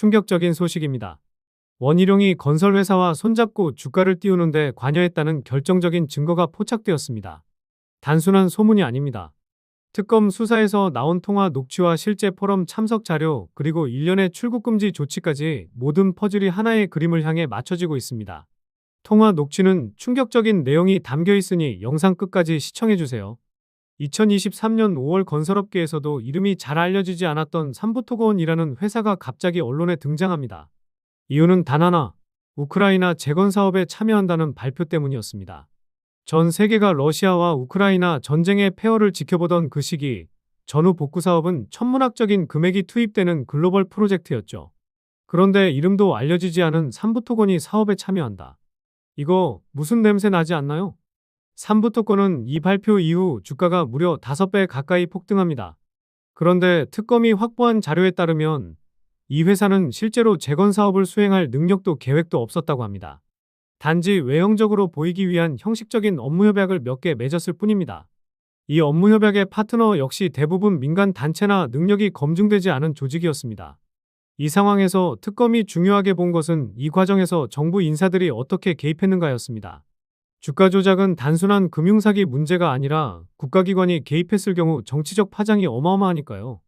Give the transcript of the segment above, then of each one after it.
충격적인 소식입니다. 원희룡이 건설회사와 손잡고 주가를 띄우는데 관여했다는 결정적인 증거가 포착되었습니다. 단순한 소문이 아닙니다. 특검 수사에서 나온 통화 녹취와 실제 포럼 참석 자료 그리고 일련의 출국 금지 조치까지 모든 퍼즐이 하나의 그림을 향해 맞춰지고 있습니다. 통화 녹취는 충격적인 내용이 담겨 있으니 영상 끝까지 시청해 주세요. 2023년 5월 건설업계에서도 이름이 잘 알려지지 않았던 삼부토건이라는 회사가 갑자기 언론에 등장합니다. 이유는 단 하나, 우크라이나 재건 사업에 참여한다는 발표 때문이었습니다. 전 세계가 러시아와 우크라이나 전쟁의 폐허를 지켜보던 그 시기, 전후 복구 사업은 천문학적인 금액이 투입되는 글로벌 프로젝트였죠. 그런데 이름도 알려지지 않은 삼부토건이 사업에 참여한다. 이거 무슨 냄새 나지 않나요? 삼부토건은 이 발표 이후 주가가 무려 5배 가까이 폭등합니다. 그런데 특검이 확보한 자료에 따르면 이 회사는 실제로 재건 사업을 수행할 능력도 계획도 없었다고 합니다. 단지 외형적으로 보이기 위한 형식적인 업무 협약을 몇 개 맺었을 뿐입니다. 이 업무 협약의 파트너 역시 대부분 민간 단체나 능력이 검증되지 않은 조직이었습니다. 이 상황에서 특검이 중요하게 본 것은 이 과정에서 정부 인사들이 어떻게 개입했는가였습니다. 주가 조작은 단순한 금융사기 문제가 아니라 국가기관이 개입했을 경우 정치적 파장이 어마어마하니까요.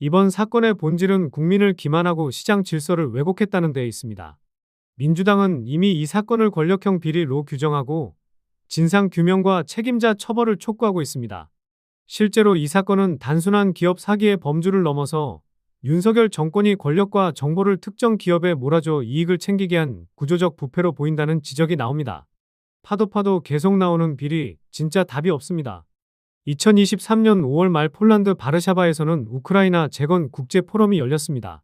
이번 사건의 본질은 국민을 기만하고 시장 질서를 왜곡했다는 데 있습니다. 민주당은 이미 이 사건을 권력형 비리로 규정하고 진상 규명과 책임자 처벌을 촉구하고 있습니다. 실제로 이 사건은 단순한 기업 사기의 범주를 넘어서 윤석열 정권이 권력과 정보를 특정 기업에 몰아줘 이익을 챙기게 한 구조적 부패로 보인다는 지적이 나옵니다. 파도 파도 계속 나오는 비리, 진짜 답이 없습니다. 2023년 5월 말 폴란드 바르샤바에서는 우크라이나 재건 국제 포럼이 열렸습니다.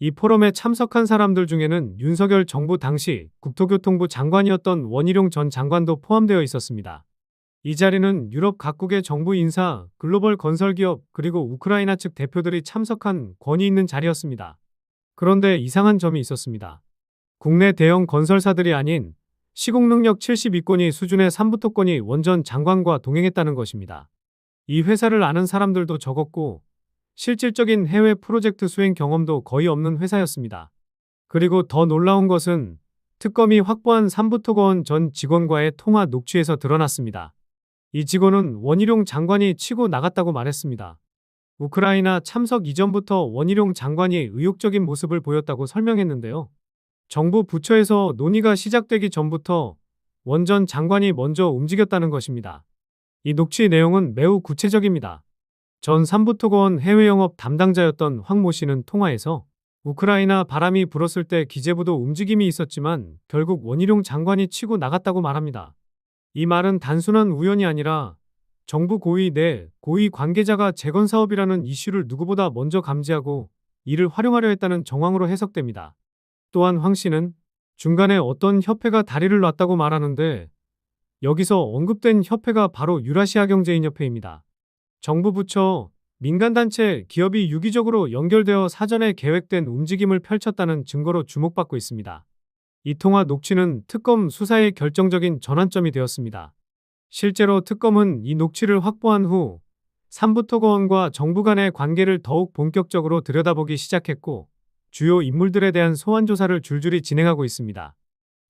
이 포럼에 참석한 사람들 중에는 윤석열 정부 당시 국토교통부 장관이었던 원희룡 전 장관도 포함되어 있었습니다. 이 자리는 유럽 각국의 정부 인사, 글로벌 건설기업, 그리고 우크라이나 측 대표들이 참석한 권위 있는 자리였습니다. 그런데 이상한 점이 있었습니다. 국내 대형 건설사들이 아닌 시공 능력 72건이 수준의 삼부토건이 원전 장관과 동행했다는 것입니다. 이 회사를 아는 사람들도 적었고 실질적인 해외 프로젝트 수행 경험도 거의 없는 회사였습니다. 그리고 더 놀라운 것은 특검이 확보한 삼부토건 전 직원과의 통화 녹취에서 드러났습니다. 이 직원은 원희룡 장관이 치고 나갔다고 말했습니다. 우크라이나 참석 이전부터 원희룡 장관이 의욕적인 모습을 보였다고 설명했는데요. 정부 부처에서 논의가 시작되기 전부터 원전 장관이 먼저 움직였다는 것입니다. 이 녹취 내용은 매우 구체적입니다. 전 삼부토건 해외 영업 담당자였던 황 모 씨는 통화에서 우크라이나 바람이 불었을 때 기재부도 움직임이 있었지만 결국 원희룡 장관이 치고 나갔다고 말합니다. 이 말은 단순한 우연이 아니라 정부 고위 내 고위 관계자가 재건 사업이라는 이슈를 누구보다 먼저 감지하고 이를 활용하려 했다는 정황으로 해석됩니다. 또한 황 씨는 중간에 어떤 협회가 다리를 놨다고 말하는데 여기서 언급된 협회가 바로 유라시아 경제인협회입니다. 정부 부처, 민간단체, 기업이 유기적으로 연결되어 사전에 계획된 움직임을 펼쳤다는 증거로 주목받고 있습니다. 이 통화 녹취는 특검 수사의 결정적인 전환점이 되었습니다. 실제로 특검은 이 녹취를 확보한 후 삼부토거원과 정부 간의 관계를 더욱 본격적으로 들여다보기 시작했고 주요 인물들에 대한 소환 조사를 줄줄이 진행하고 있습니다.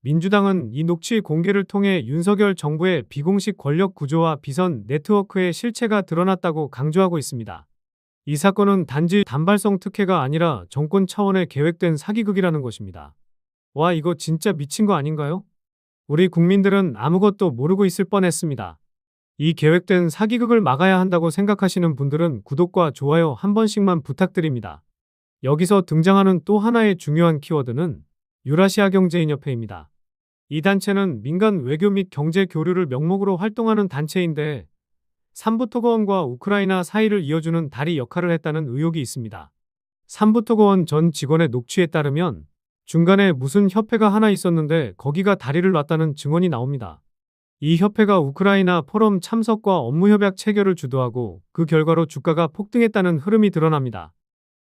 민주당은 이 녹취 공개를 통해 윤석열 정부의 비공식 권력 구조와 비선 네트워크의 실체가 드러났다고 강조하고 있습니다. 이 사건은 단지 단발성 특혜가 아니라 정권 차원의 계획된 사기극이라는 것입니다. 와, 이거 진짜 미친 거 아닌가요? 우리 국민들은 아무것도 모르고 있을 뻔했습니다. 이 계획된 사기극을 막아야 한다고 생각하시는 분들은 구독과 좋아요 한 번씩만 부탁드립니다. 여기서 등장하는 또 하나의 중요한 키워드는 유라시아 경제인협회입니다. 이 단체는 민간 외교 및 경제 교류를 명목으로 활동하는 단체인데 삼부토거원과 우크라이나 사이를 이어주는 다리 역할을 했다는 의혹이 있습니다. 삼부토거원 전 직원의 녹취에 따르면 중간에 무슨 협회가 하나 있었는데 거기가 다리를 놨다는 증언이 나옵니다. 이 협회가 우크라이나 포럼 참석과 업무 협약 체결을 주도하고 그 결과로 주가가 폭등했다는 흐름이 드러납니다.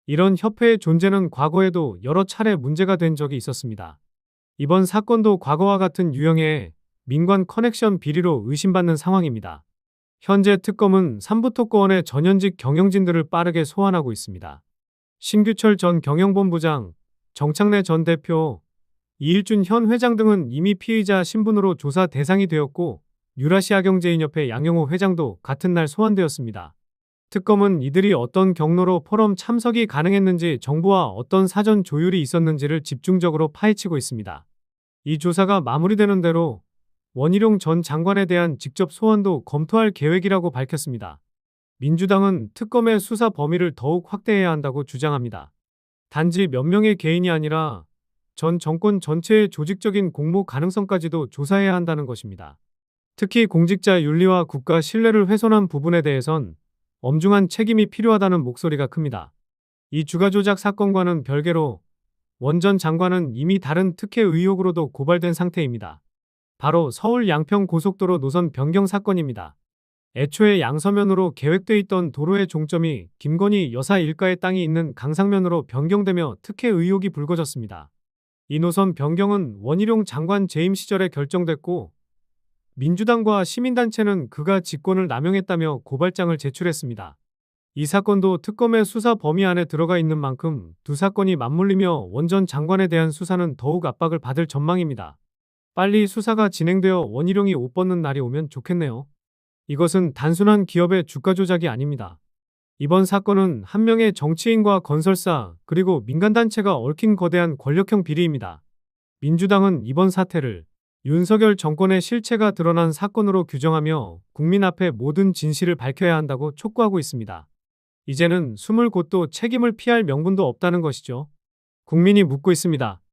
이런 협회의 존재는 과거에도 여러 차례 문제가 된 적이 있었습니다. 이번 사건도 과거와 같은 유형의 민관 커넥션 비리로 의심받는 상황입니다. 현재 특검은 삼부토권의 전현직 경영진들을 빠르게 소환하고 있습니다. 신규철 전 경영본부장, 정창래 전 대표, 이일준 현 회장 등은 이미 피의자 신분으로 조사 대상이 되었고 유라시아경제인협회 양영호 회장도 같은 날 소환되었습니다. 특검은 이들이 어떤 경로로 포럼 참석이 가능했는지 정부와 어떤 사전 조율이 있었는지를 집중적으로 파헤치고 있습니다. 이 조사가 마무리되는 대로 원희룡 전 장관에 대한 직접 소환도 검토할 계획이라고 밝혔습니다. 민주당은 특검의 수사 범위를 더욱 확대해야 한다고 주장합니다. 단지 몇 명의 개인이 아니라 전 정권 전체의 조직적인 공모 가능성까지도 조사해야 한다는 것입니다. 특히 공직자 윤리와 국가 신뢰를 훼손한 부분에 대해선 엄중한 책임이 필요하다는 목소리가 큽니다. 이 주가 조작 사건과는 별개로 원전 장관은 이미 다른 특혜 의혹으로도 고발된 상태입니다. 바로 서울 양평 고속도로 노선 변경 사건입니다. 애초에 양서면으로 계획돼 있던 도로의 종점이 김건희 여사 일가의 땅이 있는 강상면으로 변경되며 특혜 의혹이 불거졌습니다. 이 노선 변경은 원희룡 장관 재임 시절에 결정됐고 민주당과 시민단체는 그가 직권을 남용했다며 고발장을 제출했습니다. 이 사건도 특검의 수사 범위 안에 들어가 있는 만큼 두 사건이 맞물리며 원전 장관에 대한 수사는 더욱 압박을 받을 전망입니다. 빨리 수사가 진행되어 원희룡이 옷 벗는 날이 오면 좋겠네요. 이것은 단순한 기업의 주가 조작이 아닙니다. 이번 사건은 한 명의 정치인과 건설사 그리고 민간단체가 얽힌 거대한 권력형 비리입니다. 민주당은 이번 사태를 윤석열 정권의 실체가 드러난 사건으로 규정하며 국민 앞에 모든 진실을 밝혀야 한다고 촉구하고 있습니다. 이제는 숨을 곳도 책임을 피할 명분도 없다는 것이죠. 국민이 묻고 있습니다.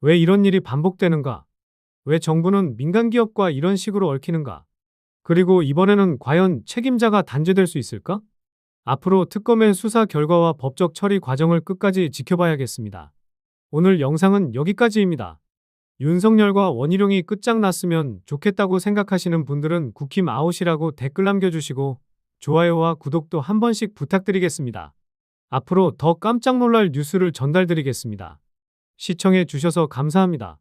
왜 이런 일이 반복되는가? 왜 정부는 민간 기업과 이런 식으로 얽히는가? 그리고 이번에는 과연 책임자가 단죄될 수 있을까? 앞으로 특검의 수사 결과와 법적 처리 과정을 끝까지 지켜봐야겠습니다. 오늘 영상은 여기까지입니다. 윤석열과 원희룡이 끝장났으면 좋겠다고 생각하시는 분들은 국힘 아웃이라고 댓글 남겨주시고 좋아요와 구독도 한 번씩 부탁드리겠습니다. 앞으로 더 깜짝 놀랄 뉴스를 전달드리겠습니다. 시청해 주셔서 감사합니다.